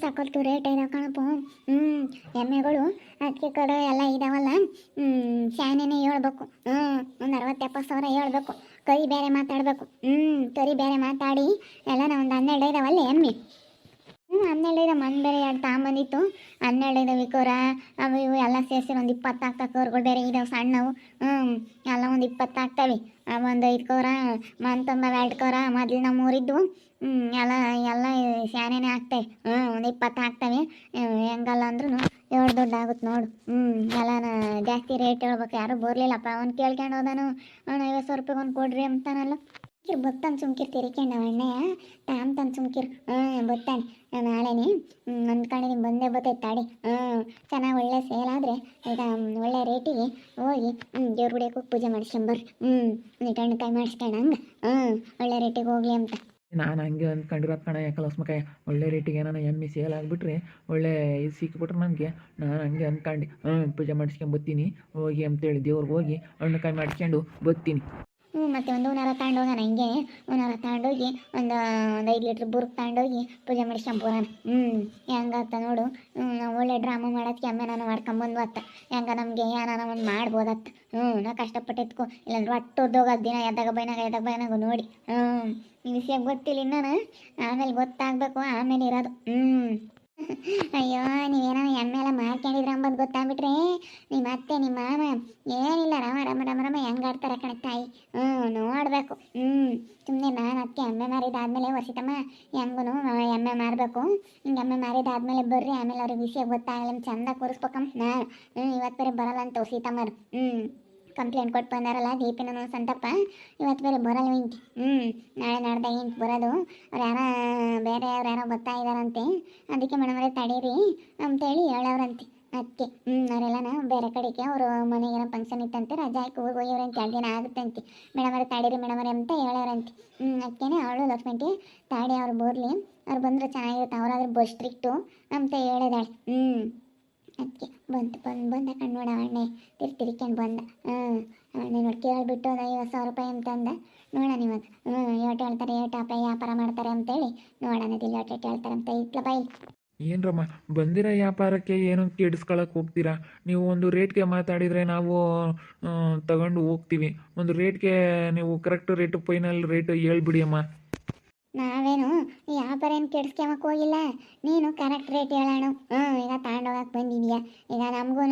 ಸಾಕೊಳ್ತು rate ಇದಾವೆ ಕಣಪ್ಪ ಹ್ಞೂ ಎಮ್ಮೆಗಳು ಅದಕ್ಕೆ ಕಡೆ ಎಲ್ಲ ಇದಾವಲ್ಲ ಹ್ಞೂ ಶಾನೇನೆ ಹೇಳ್ಬೇಕು. ಹ್ಞೂ ಒಂದು ಅರವತ್ತೆಪ್ಪತ್ತು ಸಾವಿರ ಹೇಳ್ಬೇಕು. ಕೈ ಬೇರೆ ಮಾತಾಡಬೇಕು. ಹ್ಞೂ ಕರಿ ಬೇರೆ ಮಾತಾಡಿ. ಎಲ್ಲ ಒಂದು ಹನ್ನೆರಡು ಇದಾವಲ್ಲ ಎಮ್ಮೆ? ಹನ್ನೆರಡು ಇದಾವೆ ಮನ್ ಬೇರೆ ಎರಡು ತಾಂಬಂದಿತ್ತು ಹನ್ನೆರಡು ಇದಾವೆ ವಿಕೋರ ಅವು ಇವು ಎಲ್ಲ ಸೇರಿಸಿ ಒಂದು ಇಪ್ಪತ್ತು ಆಗ್ತಾವೆ ಕರ್ಗಳು ಬೇರೆ ಇದಾವೆ ಸಣ್ಣವು. ಹ್ಞೂ ಎಲ್ಲ ಒಂದು ಇಪ್ಪತ್ತು ಆ, ಒಂದು ಐದು ಕೋರ ಮಂತೊಂಬ ಎರಡು ಕೋರ ಮೊದಲು ನಮ್ಮ ಊರಿದ್ವು ಹ್ಞೂ ಎಲ್ಲ ಎಲ್ಲ ಶಾನೆನೇ ಆಗ್ತವೆ. ಹ್ಞೂ ಒಂದು ಇಪ್ಪತ್ತು ಆಗ್ತವೆ. ಹೆಂಗಲ್ಲ ಅಂದ್ರೂ ಏಳು ದುಡ್ಡು ಆಗುತ್ತೆ ನೋಡು. ಹ್ಞೂ ಎಲ್ಲ ಜಾಸ್ತಿ ರೇಟ್ ಹೇಳ್ಬೇಕು. ಯಾರೂ ಬರಲಿಲ್ಲಪ್ಪ. ಅವ್ನು ಕೇಳ್ಕೊಂಡು ಹೋದಾನು. ಅವ್ನು ಐವತ್ತು ಸಾವಿರ ರೂಪಾಯಿಗೆ ಒಂದು ಕೊಡ್ರಿ ಅಂತಾನಲ್ಲ. ಕಿರ್ ಬತ್ತಾನ ಸುಮ್ಕಿರ್ ತಿರ್ಕೊಂಡು ಅಣ್ಣಯ್ಯ. ತಾಮ್ ತಾನು ಸುಮ್ಕಿರ್. ಹ್ಞೂ ಬತ್ತಾನೆ. ನಾಳೆನೇ ಅಂದ್ಕೊಂಡಿದ್ದೀನಿ ಬಂದೇ ಬರ್ತೈತೆ ತಾಡಿ ಹ್ಞೂ ಚೆನ್ನಾಗಿ ಒಳ್ಳೆ ಸೇಲ್ ಆದರೆ, ಈಗ ಒಳ್ಳೆ ರೇಟಿಗೆ ಹೋಗಿ ಹ್ಞೂ ದೇವ್ರ ಗುಡಿಗೆ ಹೋಗಿ ಪೂಜೆ ಮಾಡಿಸ್ಕೊಂಬರ್ರಿ ಹ್ಞೂ ನೀಟ್ ಹಣ್ಣುಕಾಯಿ ಮಾಡಿಸ್ಕೊಂಡು ಹಂಗೆ. ಹ್ಞೂ ಒಳ್ಳೆ ರೇಟಿಗೆ ಹೋಗ್ಲಿ ಅಂತ. ನಾನು ಹಂಗೆ ಅಂದ್ಕೊಂಡಿರೋದು ಕಣ ಯಾಕಲಸ್ಮಕಾಯ ಒಳ್ಳೆ ರೇಟಿಗೆ ಏನಾನ ಎಮ್ಮಿ ಸೇಲ್ ಆಗಿಬಿಟ್ರೆ, ಒಳ್ಳೆ ಇದು ಸಿಕ್ಬಿಟ್ರೆ ನನಗೆ ನಾನು ಹಂಗೆ ಅಂದ್ಕೊಂಡು ಹ್ಞೂ ಪೂಜೆ ಮಾಡಿಸ್ಕೊಂಡ್ ಬರ್ತೀನಿ ಹೋಗಿ ಅಂತೇಳಿ ದೇವ್ರಿಗೆ ಹೋಗಿ ಹಣ್ಣುಕಾಯಿ ಮಾಡ್ಕೊಂಡು ಬರ್ತೀನಿ ಹ್ಞೂ ಮತ್ತೆ ಒಂದು ಉನಾರ ತಗೊಂಡೋಗೋಣ ಹಿಂಗೆ. ಉನಾರ ತಗೊಂಡೋಗಿ ಒಂದು ಒಂದು ಐದು ಲೀಟ್ರ್ ಬುರ್ಕ್ ತಗೊಂಡೋಗಿ ಪೂಜೆ ಮಾಡಿಸ್ಕೊಂಬೋಣ ಹ್ಞೂ ಹೆಂಗತ್ತ ನೋಡು. ನಾವು ಒಳ್ಳೆ ಡ್ರಾಮಾ ಮಾಡೋದಕ್ಕೆ ಅಮ್ಮ ನಾನು ಮಾಡ್ಕೊಂಬಂದು ಅತ್ತ ಹೆಂಗ ನಮಗೆ ಏನಾನ ಒಂದು ಮಾಡ್ಬೋದತ್ತ. ಹ್ಞೂ ನಾ ಕಷ್ಟಪಟ್ಟಿದ್ಕು ಇಲ್ಲಾಂದ್ರೆ ಒಟ್ಟು ಹೋಗೋದು ದಿನ ಎದ್ದಾಗ ಬೈನಾಗ ಎದ್ದಾಗ ಬೈನಾಗ ನೋಡಿ. ಹ್ಞೂ ಈ ವಿಷಯ ಗೊತ್ತಿಲ್ಲ ನಾನು ಆಮೇಲೆ ಗೊತ್ತಾಗಬೇಕು, ಆಮೇಲೆ ಇರೋದು. ಹ್ಞೂ ಅಯ್ಯೋ ನೀವೇನೋ ಎಮ್ಮೆ ಎಲ್ಲ ಮಾಡ್ಕೊಂಡಿದ್ರ ಅಂಬದು ಗೊತ್ತಾಗ್ಬಿಟ್ರೆ? ನಿಮ್ಮ ಅತ್ತೆ ನಿಮ್ಮ ಮಾಮ ಏನಿಲ್ಲ, ರಾಮ ರಾಮ ರಾಮ ರಾಮ ಹೆಂಗ್ ಆಡ್ತಾರೆ ಕಣ ತಾಯಿ. ಹ್ಞೂ ನೋಡಬೇಕು. ಹ್ಞೂ ಸುಮ್ಮನೆ ನಾನು ಅದಕ್ಕೆ ಎಮ್ಮೆ ಮಾರಿದಾದ್ಮೇಲೆ, ವರ್ಷಿತಮ್ಮ ಹೆಂಗೂ ಎಮ್ಮೆ ಮಾರಬೇಕು. ಹಿಂಗೆ ಎಮ್ಮೆ ಮಾರಿದಾದ್ಮೇಲೆ ಬರ್ರಿ, ಆಮೇಲೆ ಅವ್ರಿಗೆ ವಿಷಯ ಗೊತ್ತಾಗಲಿ ಚಂದ ಕೂರಿಸ್ಬೇಕಮ್ಮ ನಾನು. ಹ್ಞೂ ಇವತ್ತು ಬೇರೆ ಬರಲ್ಲ ಅಂತ ಸೀತಮ್ಮರು. ಹ್ಞೂ ಕಂಪ್ಲೇಂಟ್ ಕೊಟ್ಟು ಬಂದಾರಲ್ಲ ಸಂತಪ್ಪ. ಇವತ್ತು ಬೇರೆ ಬರಲ್ಲ ಇಂಟ್ ಹ್ಞೂ ನಾಳೆ ನಾಡ್ದಾಗ ಇಂಟ್ ಬರೋದು. ಅವ್ರು ಯಾರ, ಬೇರೆ ಅವ್ರು ಯಾರೋ ಬರ್ತಾ ಇದ್ದಾರಂತೆ. ಅದಕ್ಕೆ ಮೇಡಮರೇ ತಡೀರಿ. ಅಂತೇಳಿ ಹೇಳವ್ರಂತೆ. ಅದಕ್ಕೆ ಹ್ಞೂ ಅವರೆಲ್ಲನ ಬೇರೆ ಕಡೆಗೆ ಅವರು ಮನೆಗೆ ಏನೋ ಫಂಕ್ಷನ್ ಇತ್ತಂತೆ, ರಜಾ ಹಾಕಿ ಊರಿಗೆ ಹೋಗಿವ್ರಂತೆ ಎರಡು ದಿನ ಆಗುತ್ತಂತೆ. ಮೇಡಮರೆ ತಡೀರಿ ಮೇಡಮರೆ ಅಂತ ಹೇಳೋರಂತೆ ಹ್ಞೂ ಅದಕ್ಕೆ ಅವಳು ಲಕ್ಷ್ಮಂಟಿ ತಾಡಿ ಅವ್ರು ಬರಲಿ. ಅವ್ರು ಬಂದರೆ ಚೆನ್ನಾಗಿರುತ್ತೆ, ಅವರಾದ್ರೆ ಬಸ್ ಸ್ಟ್ರಿಕ್ಟು ಅಂತ ಹೇಳಿದಾಳೆ. ಹ್ಞೂ ಅದಕ್ಕೆ ಬಂತು ಬಂದು, ಬಂದ ಕಣ್ಣು ನೋಡ ಅಣ್ಣೆ ತಿರು ತಿರ್ಕೊಂಡು ಬಂದ. ಹ್ಞೂ ಅಣ್ಣೆ ನೋಡಿ ಕೇಳಿಬಿಟ್ಟು ಅದು ಐವತ್ತು ಸಾವಿರ ರೂಪಾಯಿ ಅಂತಂದ ನೋಡೋಣ ಇವಾಗ ಹ್ಞೂ ಏಟು ಹೇಳ್ತಾರೆ ಏಟು ಅಪ್ಪ ವ್ಯಾಪಾರ ಮಾಡ್ತಾರೆ ಅಂತೇಳಿ. ನೋಡೋಣ ಇಲ್ಲಿ ಏಟು ಹೇಳ್ತಾರೆ ಅಂತ ಇಟ್ಲ ಬಾಯಿ. ಏನ್ರಮ್ಮ ಬಂದಿರೋ ವ್ಯಾಪಾರಕ್ಕೆ ಏನು ಕೆಡಿಸ್ಕೊಳಕ್ಕೆ ಹೋಗ್ತೀರಾ? ನೀವು ಒಂದು ರೇಟ್ಗೆ ಮಾತಾಡಿದ್ರೆ ನಾವು ತಗೊಂಡು ಹೋಗ್ತೀವಿ. ಒಂದು ರೇಟ್ಗೆ ನೀವು ಕರೆಕ್ಟ್ ರೇಟ್ ಫೈನಲ್ ರೇಟ್ ಹೇಳ್ಬಿಡಿ ಅಮ್ಮ. ನಾವೇನು ವ್ಯಾಪಾರ ಏನು ಕೆಡಿಸ್ಕೊಂಬಕ್ಕೆ ಹೋಗಿಲ್ಲ. ನೀನು ಕರೆಕ್ಟ್ ರೇಟ್ ಹೇಳೋಣ ಹ್ಞೂ ಈಗ ತಗೊಂಡೋಗಕ್ಕೆ ಬಂದಿದ್ಯಾ? ಈಗ ನಮಗೂ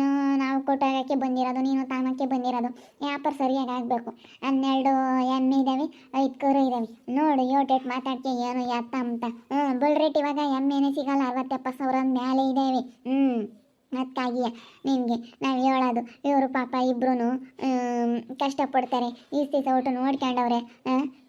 ನಾವು ಕೊಟ್ಟೋಗಕ್ಕೆ ಬಂದಿರೋದು, ನೀನು ತಾಮಕ್ಕೆ ಬಂದಿರೋದು. ವ್ಯಾಪಾರ ಸರಿಯಾಗಿ ಆಗಬೇಕು. ಹನ್ನೆರಡು ಎಮ್ಮೆ ಇದ್ದಾವೆ ಐದು ಕರು ಇದ್ದಾವೆ ನೋಡು ಏಟೇಟ್ ಮಾತಾಡ್ಕೆ ಏನು ಎತ್ತ ಅಂತ ಹ್ಞೂ ಬುಲ್ ರೇಟ್ ಇವಾಗ ಎಮ್ಮೆನೇ ಸಿಗಲ್ಲ, ಅರವತ್ತೆಪ್ಪತ್ತು ಸಾವಿರ ಮೇಲೆ ಇದ್ದಾವೆ ಹ್ಞೂ ಅದಕ್ಕಾಗಿಯೇ ನಿನಗೆ ನಾವು ಹೇಳೋದು. ಇವರು ಪಾಪ ಇಬ್ಬರೂ ಕಷ್ಟಪಡ್ತಾರೆ. ಈ ಸ್ಥಿತಿ ಒಟ್ಟು ನೋಡ್ಕೊಂಡವ್ರೆ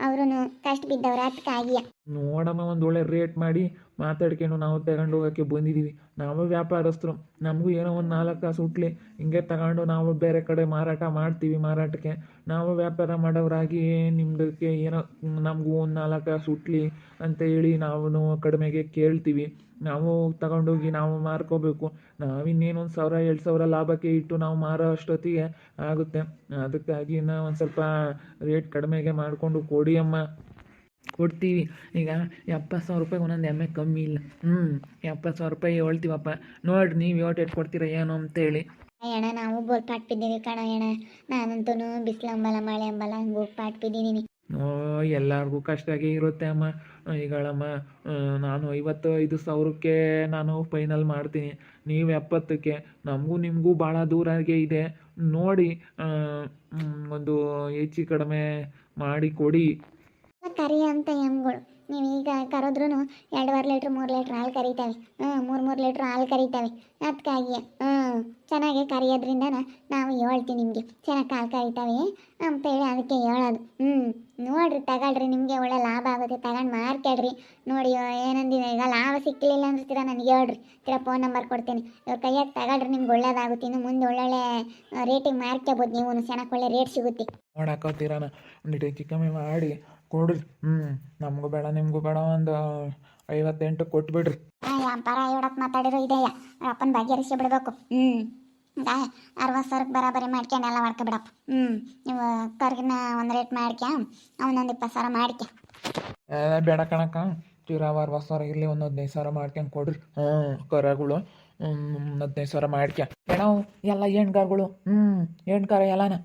ಅವರು ಕಷ್ಟ ಬಿದ್ದವ್ರೆ ಅದಕ್ಕಾಗಿಯೇ ನೋಡಮ್ಮ, ಒಂದು ಒಳ್ಳೆ ರೇಟ್ ಮಾಡಿ ಮಾತಾಡ್ಕೊಂಡು ನಾವು ತಗೊಂಡು ಹೋಗೋಕ್ಕೆ ಬಂದಿದ್ದೀವಿ ನಾವು ವ್ಯಾಪಾರಸ್ಥರು, ನಮಗೂ ಏನೋ ಒಂದು ನಾಲ್ಕು ಕಾಸು ಹುಟ್ಲಿ, ಹಿಂಗೆ ತಗೊಂಡು ನಾವು ಬೇರೆ ಕಡೆ ಮಾರಾಟ ಮಾಡ್ತೀವಿ ಮಾರಾಟಕ್ಕೆ. ನಾವು ವ್ಯಾಪಾರ ಮಾಡೋರಾಗಿ ನಿಮ್ಮದಕ್ಕೆ ಏನೋ ನಮಗೂ ಒಂದು ನಾಲ್ಕು ಕಾಸು ಹುಟ್ಲಿ ಅಂತ ಹೇಳಿ ನಾವು ಕಡಿಮೆಗೆ ಕೇಳ್ತೀವಿ. ನಾವು ತಗೊಂಡೋಗಿ ನಾವು ಮಾರ್ಕೋಬೇಕು. ನಾವಿನ್ನೇನು ಒಂದು ಸಾವಿರ, ಎರಡು ಸಾವಿರ ಲಾಭಕ್ಕೆ ಇಟ್ಟು ನಾವು ಮಾರೋ ಅಷ್ಟೊತ್ತಿಗೆ ಆಗುತ್ತೆ. ಅದಕ್ಕಾಗಿ ನಾವು ಒಂದು ಸ್ವಲ್ಪ ರೇಟ್ ಕಡಿಮೆಗೆ ಮಾಡಿಕೊಂಡು ಕೊಡಿ ಅಮ್ಮ. ಕೊಡ್ತೀವಿ. ಈಗ ಎಪ್ಪತ್ತು ಸಾವಿರ ರೂಪಾಯಿ ಒಂದೊಂದು ಎಮ್ಮೆ ಕಮ್ಮಿ ಇಲ್ಲ. ಹ್ಞೂ ಎಪ್ಪತ್ತು ಸಾವಿರ ರೂಪಾಯಿ ಹೇಳ್ತೀವಪ್ಪ. ನೋಡಿರಿ ನೀವು ಯೋಟ್ ಏಟ್ ಕೊಡ್ತೀರಾ ಏನು ಅಂತೇಳಿ. ಅಣ್ಣ ನಾವು ಬೋಲ್ ಪಾಟ್ ಬಿದ್ದೀವಿ ಕಣ ಅಣ್ಣ. ನಾನಂತೂ ಬಿಸಿಲು ಅಂಬಲ್ಲ ಮಳೆ ಅಂಬಲ್ಲ ಹಂಗೆ ಬಿದ್ದಿದ್ದೀನಿ ಓ ಎಲ್ಲರಿಗೂ ಕಷ್ಟಾಗೆ ಇರುತ್ತೆ ಅಮ್ಮ. ಈಗಳಮ್ಮ ನಾನು ಐವತ್ತು ಐದು ಸಾವಿರಕ್ಕೆ ನಾನು ಫೈನಲ್ ಮಾಡ್ತೀನಿ. ನೀವು ಎಪ್ಪತ್ತಕ್ಕೆ. ನಮಗೂ ನಿಮಗೂ ಭಾಳ ಆಗಿ ಇದೆ. ನೋಡಿ ಒಂದು ಹೆಚ್ಚು ಕಡಿಮೆ ಮಾಡಿ ಕೊಡಿ. ಕರಿ ಅಂತ ಎಮ್ಗಳು ನೀವು ಈಗ ಕರೆದ್ರೂ ಎರಡುವರೆ ಲೀಟ್ರ್, ಮೂರು ಲೀಟ್ರ್ ಹಾಲು ಕರಿತಾವೆ. ಹ್ಞೂ ಮೂರು ಮೂರು ಲೀಟ್ರ್ ಹಾಲು ಕರಿತಾವೆ. ಅದಕ್ಕಾಗಿ ಹ್ಞೂ ಚೆನ್ನಾಗಿ ಕರಿಯೋದ್ರಿಂದ ನಾವು ಹೇಳ್ತೀವಿ ನಿಮಗೆ. ಚೆನ್ನಾಗಿ ಹಾಲು ಕರಿತಾವೆ ಅಂತೇಳಿ ಅದಕ್ಕೆ ಹೇಳೋದು. ಹ್ಞೂ ನೋಡ್ರಿ, ತಗೊಳ್ರಿ, ನಿಮಗೆ ಒಳ್ಳೆ ಲಾಭ ಆಗುತ್ತೆ. ತಗೊಂಡು ಮಾರ್ಕೇಳ್ರಿ ನೋಡಿ ಏನಂದಿದೆ ಈಗ ಲಾಭ ಸಿಕ್ಕಲಿಲ್ಲ ಅಂದ್ರೆ ತೀರಾ ನನಗೆ ಹೇಳ್ರಿ. ತೀರಾ ಫೋನ್ ನಂಬರ್ ಕೊಡ್ತೀನಿ. ಇವ್ರ ಕೈಯಾಗಿ ತಗೊಳ್ರಿ, ನಿಮ್ಗೆ ಒಳ್ಳೇದಾಗುತ್ತೆ. ಇನ್ನು ಮುಂದೆ ಒಳ್ಳೊಳ್ಳೆ ರೇಟಿಗೆ ಮಾರ್ಕೋಬೋದು ನೀವು. ಚೆನ್ನಾಗಿ ಒಳ್ಳೆ ರೇಟ್ ಸಿಗುತ್ತೆ. ಕಮ್ಮಿ ಮಾಡಿ. ಕೊಡ್ರಿ. ಹ್ಞೂ ನಮಗೂ ಬೇಡ ನಿಮಗೂ ಬೇಡ ಒಂದು ಐವತ್ತೆಂಟು ಕೊಟ್ಬಿಡ್ರಿ ವ್ಯಾಪಾರ ಇವಡಕ್ಕೆ ಮಾತಾಡಿರೋ ಇದೆಯಾ ಅಪ್ಪನ ಬಗೆಹರಿಸಿ ಬಿಡಬೇಕು. ಹ್ಞೂ ಈಗ ಅರವತ್ತು ಸಾವಿರಕ್ಕೆ ಬರಾಬರಿ ಮಾಡ್ಕೊಂಡು ಎಲ್ಲ ಮಾಡ್ಕೊಬಿಡಪ್ಪ ಹ್ಞೂ ನೀವು ಕರ್ಗಿನ ಒಂದು ರೇಟ್ ಮಾಡ್ಕ್ಯಾ ಅವನೊಂದು ಇಪ್ಪತ್ತು ಸಾವಿರ ಮಾಡ್ಕ್ಯಾ. ಬೇಡ ಕಣಕ್ಕ ತೀರಾ ಅರವತ್ತು ಸಾವಿರ ಇರಲಿ ಒಂದು ಹದಿನೈದು ಸಾವಿರ ಮಾಡ್ಕೊಂಡು ಕೊಡ್ರಿ. ಹ್ಞೂ ಕರಗಳು ಹದಿನೈದು ಸಾವಿರ ಮಾಡ್ಕ್ಯ. ಏನೋ ಎಲ್ಲ ಎಣ್ಗಾರ್ಗಳು ಹ್ಞೂ ಹೆಣ್ಗಾರ ಎಲ್ಲನ.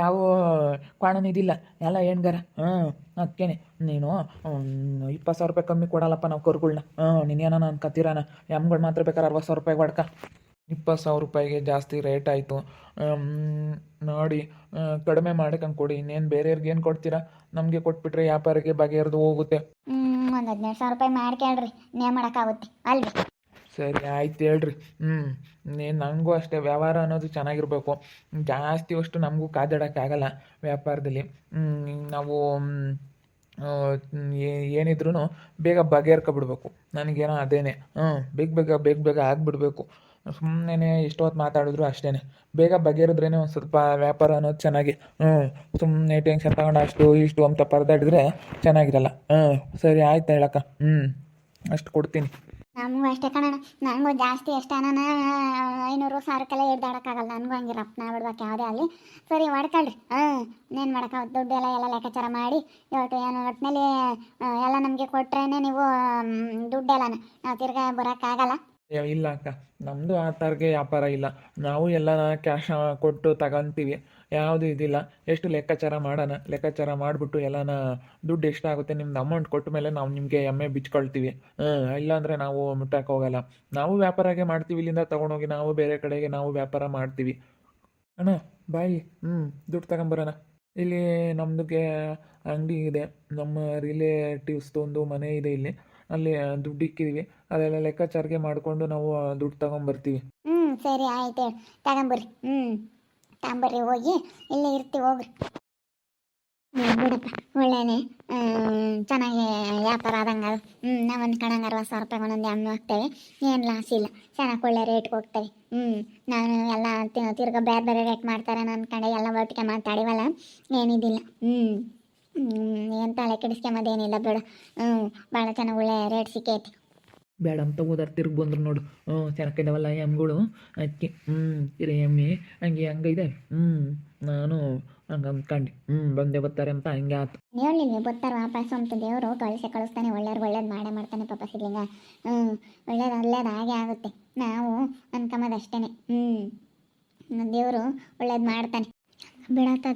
ಯಾವ ಕ್ವಾಣನಿದಿಲ್ಲ ಎಲ್ಲ ಹೆಣ್ಗಾರ ಹ್ಞೂ ಅದಕ್ಕೇನೆ ನೀನು ಇಪ್ಪತ್ತು ಸಾವಿರ ರೂಪಾಯಿ ಕಮ್ಮಿ ಕೊಡಲ್ಲಪ್ಪ ನಾವು ಕರುಗಳ್ನ. ಹ್ಞೂ ನೀನೇನ ಅನ್ಕತ್ತೀರಾನ ಎಮ್ಗಳು ಮಾತ್ರ ಬೇಕಾದ್ರೆ ಅರವತ್ತು ಸಾವಿರ ರೂಪಾಯಿ ಹೊಡ್ಕ ಇಪ್ಪತ್ತು ಸಾವಿರ ರೂಪಾಯಿಗೆ ಜಾಸ್ತಿ ರೇಟ್ ಆಯಿತು. ನೋಡಿ ಕಡಿಮೆ ಮಾಡ್ಕೊಂಡು ಕೊಡಿ. ಇನ್ನೇನು ಬೇರೆಯವ್ರಿಗೆ ಏನು ಕೊಡ್ತೀರಾ? ನಮಗೆ ಕೊಟ್ಬಿಟ್ರೆ ವ್ಯಾಪಾರಿಗೆ ಬಗೆಹರಿದು ಹೋಗುತ್ತೆ. ಒಂದು ಹದಿನೈದು ಸಾವಿರ ರೂಪಾಯಿ ಮಾಡ್ಕೊಳ್ರಿ ನೇ ಮಾಡೋಕ್ಕಾಗುತ್ತೆ? ಅಲ್ರಿ. ಸರಿ, ಆಯ್ತು ಹೇಳ್ರಿ. ಹ್ಞೂ ನೀನು ನನಗೂ ಅಷ್ಟೇ ವ್ಯವಹಾರ ಅನ್ನೋದು ಚೆನ್ನಾಗಿರ್ಬೇಕು. ಜಾಸ್ತಿ ಅಷ್ಟು ನಮಗೂ ಕಾದಾಡೋಕ್ಕಾಗಲ್ಲ ವ್ಯಾಪಾರದಲ್ಲಿ. ನಾವು ಏನಿದ್ರೂ ಬೇಗ ಬಗೆಹರ್ಕೊಬಿಡ್ಬೇಕು. ನನಗೇನೋ ಅದೇನೆ. ಹ್ಞೂ ಬೇಗ ಬೇಗ ಬೇಗ ಬೇಗ ಆಗಿಬಿಡ್ಬೇಕು. ಸುಮ್ಮನೆ ಎಷ್ಟೊತ್ತು ಮಾತಾಡಿದ್ರು ಅಷ್ಟೇ ಬೇಗ ಬಗೆಹರಿದ್ರೇ ಒಂದು ಸ್ವಲ್ಪ ವ್ಯಾಪಾರ ಅನ್ನೋದು ಚೆನ್ನಾಗಿ. ಹ್ಞೂ ಸುಮ್ಮನೆ ಟೆನ್ಷನ್ ತಗೊಂಡು ಅಷ್ಟು ಇಷ್ಟು ಅಂತ ಪರದಾಡಿದ್ರೆ ಚೆನ್ನಾಗಿರಲ್ಲ. ಹ್ಞೂ ಸರಿ, ಆಯ್ತು ಹೇಳಕ್ಕ. ಹ್ಞೂ ಅಷ್ಟು ಕೊಡ್ತೀನಿ. ನಮಗೂ ಅಷ್ಟೇ ಕಣ ನನಗೂ ಜಾಸ್ತಿ ಎಷ್ಟು ಅನ್ನ ಐನೂರು ಸಾವಿರಕ್ಕೆಲ್ಲ ಎದ್ದಾಡೋಕ್ಕಾಗಲ್ಲ ನನಗೂ ಹಂಗಿರಪ್ಪ. ನಾ ಬಿಡ್ಬೇಕು ಯಾವುದೇ ಆಗಲಿ. ಸರಿ ಹೊಡ್ಕೊಳ್ರಿ ಹಾಂ, ಇನ್ನೇನು ಮಾಡಕ ದುಡ್ಡು ಎಲ್ಲ ಲೆಕ್ಕಾಚಾರ ಮಾಡಿ, ಇವತ್ತು ಏನು ಒಟ್ಟಿನಲ್ಲಿ ಎಲ್ಲ ನಮಗೆ ಕೊಟ್ರೇನೆ ನೀವು ದುಡ್ಡೆಲ್ಲ ನಾವು ತಿರ್ಗಾ ಬರೋಕ್ಕಾಗಲ್ಲ. ಇಲ್ಲ ಅಕ್ಕ. ನಮ್ಮದು ಆ ಥರಗೆ ವ್ಯಾಪಾರ ಇಲ್ಲ. ನಾವು ಎಲ್ಲ ಕ್ಯಾಶ್ ಕೊಟ್ಟು ತಗೊಂತೀವಿ. ಯಾವುದು ಇದಿಲ್ಲ. ಎಷ್ಟು ಲೆಕ್ಕಾಚಾರ ಮಾಡೋಣ. ಲೆಕ್ಕಾಚಾರ ಮಾಡಿಬಿಟ್ಟು ಎಲ್ಲನ ದುಡ್ಡು ಎಷ್ಟಾಗುತ್ತೆ ನಿಮ್ದು ಅಮೌಂಟ್ ಕೊಟ್ಟ ಮೇಲೆ ನಾವು ನಿಮಗೆ ಎಮ್ಮೆ ಬಿಚ್ಕೊಳ್ತೀವಿ. ಇಲ್ಲಾಂದರೆ ನಾವು ಮುಟ್ಟಕ್ಕೆ ಹೋಗಲ್ಲ. ನಾವು ವ್ಯಾಪಾರಾಗೆ ಮಾಡ್ತೀವಿ. ಇಲ್ಲಿಂದ ತೊಗೊಂಡೋಗಿ ನಾವು ಬೇರೆ ಕಡೆಗೆ ನಾವು ವ್ಯಾಪಾರ ಮಾಡ್ತೀವಿ. ಅಣ್ಣ, ಬಾಯಿ. ಹ್ಞೂ ದುಡ್ಡು ತಗೊಂಬರೋಣ. ಇಲ್ಲಿ ನಮ್ದುಗೆ ಅಂಗಡಿ ಇದೆ. ನಮ್ಮ ರಿಲೇಟಿವ್ಸ್ದು ಒಂದು ಮನೆ ಇದೆ ಇಲ್ಲಿ. ಅಲ್ಲಿ ದುಡ್ಡು ಇಕ್ಕಿದೀವಿ. ಅದೆಲ್ಲ ಲೆಕ್ಕಾಚಾರಕ್ಕೆ ಮಾಡಿಕೊಂಡು ನಾವು ದುಡ್ಡು ತಗೊಂಬರ್ತೀವಿ. ಹ್ಞೂ ಸರಿ ಆಯ್ತು ತಗೊಂಬರ್ರಿ. ಹ್ಞೂ ತಗೊಂಬರ್ರಿ, ಹೋಗಿ. ಇಲ್ಲೇ ಇರ್ತೀವಿ ಹೋಗ್ರಿ. ಬಿಡಪ್ಪ. ಒಳ್ಳೇನೆ. ಚೆನ್ನಾಗಿ ವ್ಯಾಪಾರ ಆದಂಗೆ ಹ್ಞೂ ನಾವು ಅಂದ್ಕೊಂಡಂಗೆ ಅರವತ್ತು ಸಾವಿರ ರೂಪಾಯಿ ಒಂದೊಂದು ಎಮ್ಮೆ ಹಾಕ್ತೇವೆ. ಏನು ಲಾಸ್ ಇಲ್ಲ. ಚೆನ್ನಾಗಿ ಒಳ್ಳೆ ರೇಟ್ಗೆ ಹೋಗ್ತೇವೆ. ಹ್ಞೂ ನಾನು ಎಲ್ಲ ತಿರ್ಗಾ ಬೇರೆ ಬೇರೆ ರೇಟ್ ಮಾಡ್ತಾರೆ. ಅಂದ್ಕೊಂಡೆ ಎಲ್ಲ ಒಟ್ಟಿಗೆ ಮಾತಾಡಿವಲ್ಲ. ಏನಿದಿಲ್ಲ. ಹ್ಞೂ ಏನು ತಲೆ ಕೆಡಿಸ್ಕೊಂಬದೇನಿಲ್ಲ ಬೇಡ. ಹ್ಞೂ ಭಾಳ ಚೆನ್ನಾಗಿ ಒಳ್ಳೆ ರೇಟ್ ಸಿಕ್ಕೈತಿ. ಬೇಡ ಅಂತ ಹೋದಾರ ತಿರ್ಗಿ ಬಂದ್ರು ನೋಡು. ಹ್ಞೂ ಚೆನ್ನಾಗಿದ್ದಾವಲ್ಲ ಎಮ್ಗಳು ಅದಕ್ಕೆ ಹ್ಞೂ ತಿರು ಎಮ್ಮೆ ಹಂಗೆ ಹಂಗೈದೆ ಹ್ಞೂ ನಾನು ಹಂಗೆ ಅಂದ್ಕೊಂಡು ಹ್ಞೂ ಬಂದೇ ಬರ್ತಾರೆ ಅಂತ ಹಂಗೆ ಆತು. ಹೇಳಿಲ್ವಿ ಬರ್ತಾರೆ ವಾಪಸ್ ಅಂತ ದೇವರು. ಕಳಿಸಿ ಕಳಿಸ್ತಾನೆ ಒಳ್ಳೆಯವ್ರು ಒಳ್ಳೇದು ಮಾಡೇ ಮಾಡ್ತಾನೆ ಪಾಪ ಸಿಗ್ಲಿಂಗ ಹ್ಞೂ ಒಳ್ಳೇದು ಒಳ್ಳೇದು ಹಾಗೆ ಆಗುತ್ತೆ. ನಾವು ಅನ್ಕೊಂಬದು ಅಷ್ಟೇ ಹ್ಞೂ ದೇವರು ಒಳ್ಳೇದು ಮಾಡ್ತಾನೆ. ಬಿಡತ್ತ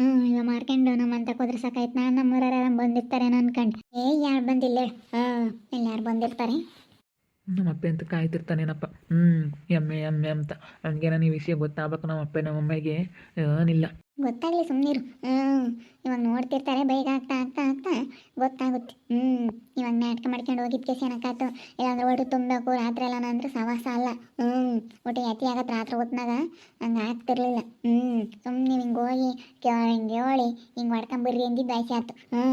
ಹ್ಞೂ ಇವಾಗ ಮಾರ್ಕೊಂಡು ನಮ್ಮ ಅಂತ ಹೋದ್ರೆ ಸಾಕಾಯ್ತು. ನಾನು ನಮ್ಮೂರವ್ರು ಯಾರು ಬಂದಿರ್ತಾರೇನೋ ಅನ್ಕೊಂಡು. ಏ, ಯಾರು ಬಂದಿಲ್ಲ? ಹಾಂ ಇಲ್ಲಿ ಯಾರು ಬಂದಿರ್ತಾರೆ. ನಮ್ಮ ಅಪ್ಪ ಅಂತ ಕಾಯ್ತಿರ್ತಾನೇನಪ್ಪ. ಹ್ಮ್, ಎಮ್ಮೆ ಎಮ್ಮೆ ಅಂತ. ಹಂಗೇನ ಈ ವಿಷಯ ಗೊತ್ತಾಗಬೇಕು ನಮ್ಮ ಅಪ್ಪ, ನಮ್ಮ ಅಮ್ಮಗೆ. ಏನಿಲ್ಲ. ಗೊತ್ತಾಗಲಿ ಸುಮ್ಮನಿರು ಹ್ಞೂ ಇವಾಗ ನೋಡ್ತಿರ್ತಾರೆ, ಬೈಗ ಆಗ್ತಾ ಆಗ್ತಾ ಆಗ್ತಾ ಗೊತ್ತಾಗುತ್ತೆ. ಹ್ಞೂ ಇವಾಗ ನಾಟಕ ಮಾಡ್ಕೊಂಡು ಹೋಗಿದ್ ಕೇಸ್ ಏನಕ್ಕಾಯ್ತು ಇಲ್ಲಾಂದ್ರೆ ಒಟ್ಟು ತುಂಬಬೇಕು ರಾತ್ರಿ ಎಲ್ಲ ಅಂದ್ರೆ ಸವಾಸ ಅಲ್ಲ. ಹ್ಞೂ ಒಟ್ಟು ಅತಿ ಆಗತ್ತೆ ರಾತ್ರಿ ಹೊತ್ನಾಗ ಹಂಗೆ ಆಗ್ತಿರ್ಲಿಲ್ಲ. ಹ್ಞೂ ಸುಮ್ಮನೆ ಹಿಂಗೆ ಹೋಗಿ ಹಿಂಗೆ ಹೇಳಿ ಹಿಂಗೆ ಮಾಡ್ಕೊಂಬರ್ರಿ ಅಂದಿದ್ದು ಆಯ್ತು ಆಯ್ತು. ಹ್ಞೂ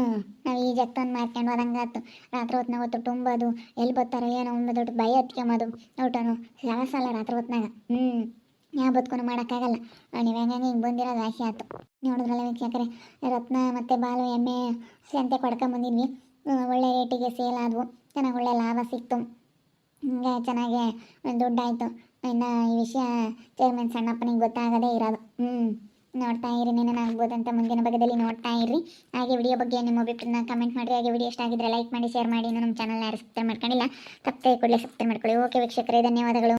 ನಾವು ಈ ಜಗ್ತಂದು ಮಾಡ್ಕೊಂಡು ಹೋದಂಗೆ ಆಯ್ತು ರಾತ್ರಿ ಹೊತ್ನಾಗ ಹೊತ್ತು ತುಂಬೋದು ಎಲ್ಲಿ ಬರ್ತಾರೋ ಏನೋ ಒಂದು ದೊಡ್ಡ ಭಯ ಹತ್ಕೊಂಬೋದು. ಊಟನು ಸವಾಸ ಅಲ್ಲ ರಾತ್ರಿ ಹೊತ್ನಾಗ. ಹ್ಞೂ ಯಾವ ಬದುಕನ್ನು ಮಾಡೋಕ್ಕಾಗಲ್ಲ. ನೀವು ಹೆಂಗೆ ಹಿಂಗೆ ಬಂದಿರೋದು ಆಸೆ ಆಯ್ತು. ನೋಡಿದ್ರಲ್ಲ ವೀಕ್ಷಕರೆ, ರತ್ನ ಮತ್ತು ಬಾಲು ಎಮ್ಮೆ ಸಂತೆ ಕೊಡ್ಕೊಂಬಂದಿದ್ವಿ ಒಳ್ಳೆ ರೇಟಿಗೆ ಸೇಲ್ ಆದವು. ಚೆನ್ನಾಗಿ ಒಳ್ಳೆ ಲಾಭ ಸಿಕ್ತು. ಹಂಗೆ ಚೆನ್ನಾಗಿ ದುಡ್ಡಾಯಿತು. ಇನ್ನು ಈ ವಿಷಯ ಚೇರ್ಮನ್ ಸಣ್ಣಪ್ಪನಿಗೆ ಗೊತ್ತಾಗದೇ ಇರೋದು. ಹ್ಞೂ ನೋಡ್ತಾ ಇರಿ ಅಂತ ಮುಂದಿನ ಭಾಗದಲ್ಲಿ ನೋಡ್ತಾ ಇರಿ ಹಾಗೆ ವಿಡಿಯೋ ಬಗ್ಗೆ ನಿಮ್ಮ ಅಭಿಪ್ರಾಯನ ಕಮೆಂಟ್ ಮಾಡಿರಿ. ಹಾಗೆ ವಿಡಿಯೋ ಇಷ್ಟ ಆಗಿದ್ರೆ ಲೈಕ್ ಮಾಡಿ ಶೇರ್ ಮಾಡಿ. ನಮ್ಮ ಚಾನಲ್ ಯಾರು ಸಬ್ಸ್ಕ್ರೈಬ್ ಮಾಡ್ಕೊಂಡಿಲ್ಲ, ತಪ್ಪದೆ ಕೂಡಲೇ ಸಬ್ಸ್ಕ್ರೈಬ್ ಮಾಡ್ಕೊಳ್ಳಿ. ಓಕೆ ವೀಕ್ಷಕರೇ, ಧನ್ಯವಾದಗಳು.